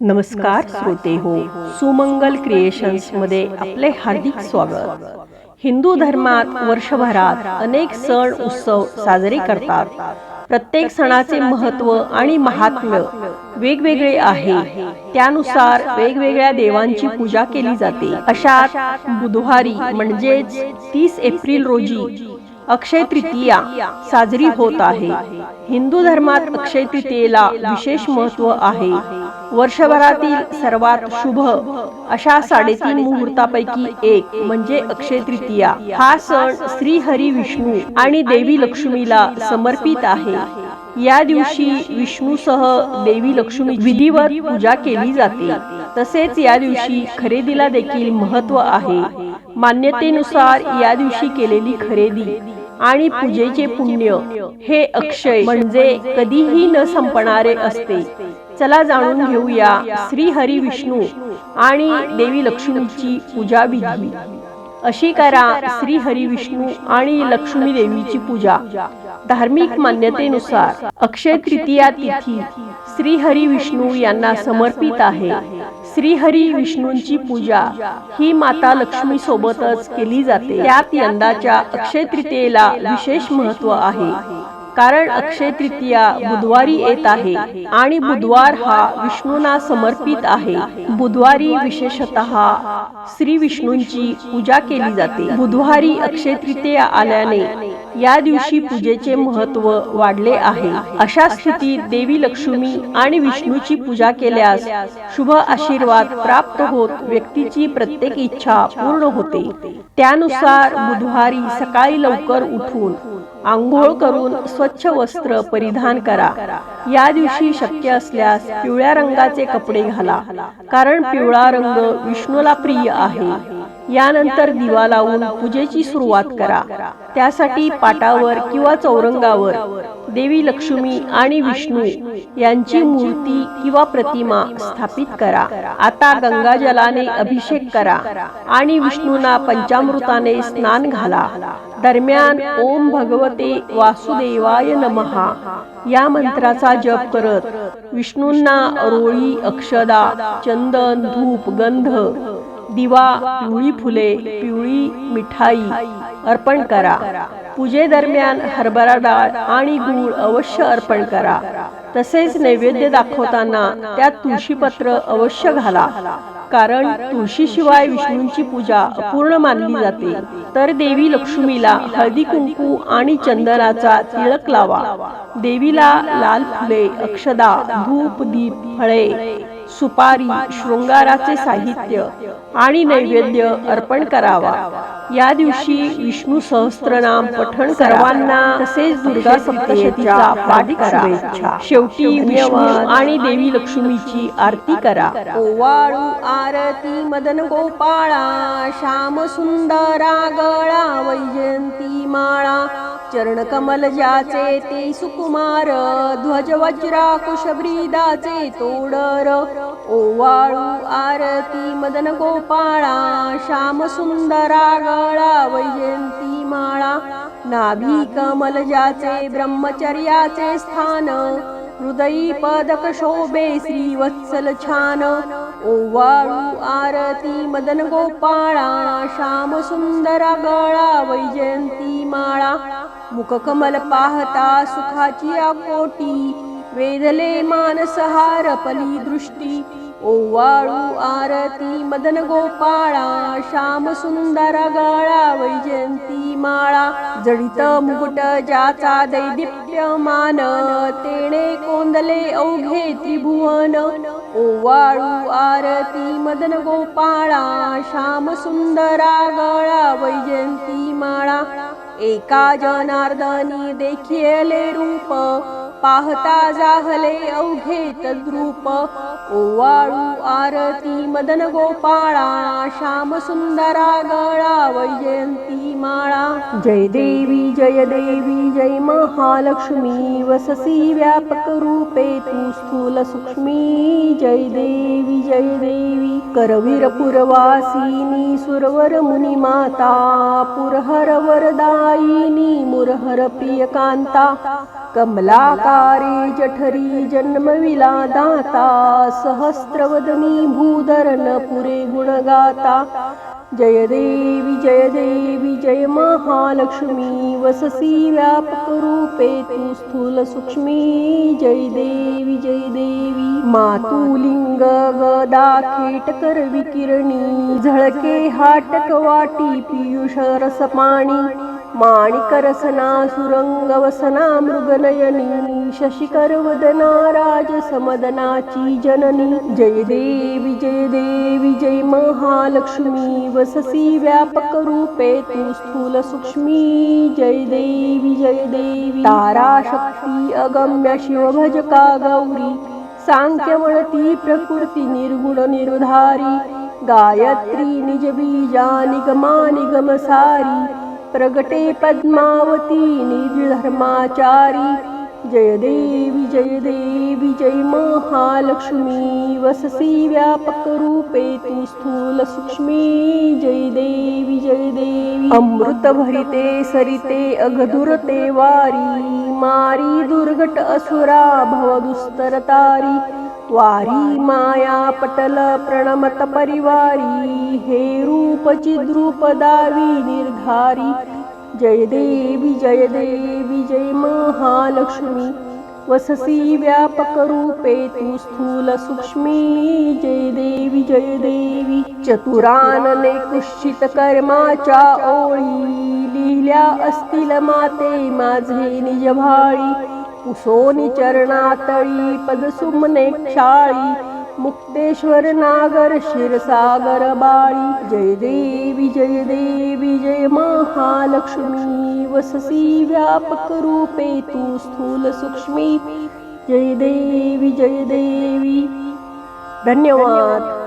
नमस्कार श्रोते हो सुमंगल क्रिएशन्समध्ये आपले हार्दिक स्वागत. हिंदू धर्मात वर्षभरात अनेक सण उत्सव साजरे करतात. प्रत्येक सणाचे महत्त्व आणि महात्म्य वेगवेगळे आहे. त्यानुसार वेगवेगळ्या देवांची पूजा केली जाते. अशात बुधवारी म्हणजेच तीस एप्रिल रोजी अक्षय तृतीया साजरी होत आहे. हिंदू धर्मात अक्षय तृतीयेला विशेष महत्त्व आहे. वर्षभरातील सर्वात शुभ अशा साडेतीन मुहूर्तापैकी एक म्हणजे अक्षय तृतीया. हा सण श्री हरी विष्णू आणि देवी लक्ष्मीला समर्पित आहे. या दिवशी विष्णूसह देवी लक्ष्मी विधिवत पूजा केली जाते. तसेच या दिवशी खरेदीला देखील महत्त्व आहे. मान्यतेनुसार या दिवशी केलेली खरेदी. आणि पूजेचे पुण्य हे अक्षय म्हणजे कधीही न संपणारे असते. चला जाणून घेऊया श्री हरी विष्णू आणि देवी लक्ष्मीची पूजा विधी. अशी करा श्री हरी विष्णू आणि लक्ष्मी देवीची पूजा. धार्मिक मान्यतेनुसार अक्षय तृतीया तिथी श्री हरी विष्णू यांना समर्पित आहे. श्रीहरी विष्णूंची पूजा ही माता लक्ष्मी सोबतच केली जाते. त्यात यंदाच्या अक्षय तृतीयेला विशेष महत्त्व आहे. कारण अक्षय तृतीया बुधवारी येत आहे आणि बुधवार हा विष्णूंना समर्पित आहे. बुधवारी विशेषतः श्री विष्णूंची पूजा केली जाते. बुधवारी अक्षय तृतीया आल्याने या दिवशी पूजेचे महत्त्व वाढले आहे. अशा स्थितीत देवी लक्ष्मी आणि विष्णूची पूजा केल्यास शुभ आशीर्वाद प्राप्त होत व्यक्तीची प्रत्येक इच्छा पूर्ण होते. त्यानुसार बुधवारी सकाळी लवकर उठून आंघोळ करून स्वच्छ वस्त्र परिधान करा. या दिवशी शक्य असल्यास पिवळ्या रंगाचे कपडे घाला. कारण पिवळा रंग विष्णूला प्रिय आहे. यानंतर दिवा लावून पूजेची सुरुवात करा. त्यासाठी पाटावर किंवा चौरंगावर देवी लक्ष्मी आणि विष्णू यांची मूर्ती किंवा प्रतिमा स्थापित करा. आता गंगाजलाने अभिषेक करा आणि विष्णूंना पंचामृताने स्नान घाला. दरम्यान ओम भगवते वासुदेवाय नमहा या मंत्राचा जप करत विष्णूंना रोळी अक्षदा चंदन धूप गंध दिवा पिवळी फुले पिवळी मिठाई अर्पण करा. पूजेदरम्यान हरभरा डाळ आणि गूळ अवश्य अर्पण करा. तसेच नैवेद्य दाखवताना त्यात तुळशीपत्र अवश्य घाला. कारण तुळशीशिवाय विष्णूंची पूजा अपूर्ण मानली जाते. तर देवी लक्ष्मीला हळदी कुंकू आणि चंदनाचा तिळक लावा. देवीला लाल फुले अक्षदा धूप दीप फळे सुपारी शृंगाराचे साहित्य आणि नैवेद्य अर्पण करावा. या दिवशी विष्णू सहस्त्रनाम पठण सर्वांना तसेच दुर्गा सप्तशतीचा पाठ करा. शेवटी विष्णू आणि देवी लक्ष्मीची आरती करा. ओवाळू आरती मदन गोपाळा श्याम सुंदरा गळा वैजयंती माळा चरण कमल ज्याचे ते सुकुमार ध्वज वज्रा कुशब्रीदाचे तोडर ओवाळू आरती मदन गोपाळा श्याम सुंदरा गळा वैजयंती माळा नाभी कमल ज्याचे ब्रह्मचर्याचे स्थान हृदयी पदक शोभे श्री वत्सल छान ओवाळू आरती मदन गोपाळा श्याम सुंदरा गळा वैजयंती माळा मुखकमल पाहता सुखाची आकोटी वेदले मानसहारपली दृष्टी ओवाळू आरती मदन गोपाळा श्याम सुंदर गाळा वैजयंती माळा. जडित मुकुट ज्याचा दैदिप्यमान तेणे कोंदले अवघे त्रिभुवन. ओवाळू आरती मदन गोपाळा श्याम सुंदरा गळा वैजयंती माळा. एका जनार्दनी देखिले रूप पाहता जाहले अवघे तद्रूप. ओवाळू आरती मदन गोपाळा श्याम सुंदरा गळा वैजयंती माळा. जय देवी जय देवी जय महालक्ष्मी वससी व्यापक रूपे तू स्थूल सूक्ष्मी. जय देवी जय देवी करवीर पुरवासिनी सुरवर मुनी माता. पुरहर वरदायिनी मुरहर प्रिय कांता कमलाकारे जठरी जन्मविला दाता सहस्रवदनी भूधरन पुरे गुणगाता. जय देवी जय देवी जय महालक्ष्मी वससी व्यापक रूपे तू स्थूल सूक्ष्मी. जय देवी जय देवी मातुलिंग गदा खेटकर विकिरणी झळके हाटक वाटी पियुष रस माणिकरसना माणिक मृगनयनी शशिकरवदना राजसमदनाची समदनाची जननी जय देवी जय देवी जय महालक्ष्मी वससी व्यापक रूपे तू स्थूल सूक्ष्मी जय देवी जय देवी तारा शक्ती अगम्य शिवभजका गौरी सांख्य प्रकृती निर्गुण निर्धारी गायत्री निज बीजा निगमा निगम सारी प्रगटे पद्मावती निर्धर्माचारी। जय देवी जय देवी जय महालक्ष्मी। वससी व्यापक रूपे स्थूल सूक्ष्मी। जय देवी जय देवी। अमृत भरिते सरिते अघदुरते वारी। मारी दुर्घट असुरा भव त्वारी माया पटल प्रणमत परिवारी हे रूप चिद्रूप दावी निर्धारी. जय देवी जय देवी जय महालक्ष्मी. वससी व्यापक रूपे तू स्थूल सूक्ष्मी. जय देवी जय देवी चतुरानने कुश्चित कर्माच्या ओळी. लिहिल्या असतील माते माझे निज भाळी चरणातळी पदसुमने क्षाळी मुक्तेश्वर नागर क्षीरसागर बाळी. जय देवी जय देवी जय महालक्ष्मी. वससी व्यापक रूपे तू स्थूल सूक्ष्मी. जय देवी जय देवी. धन्यवाद.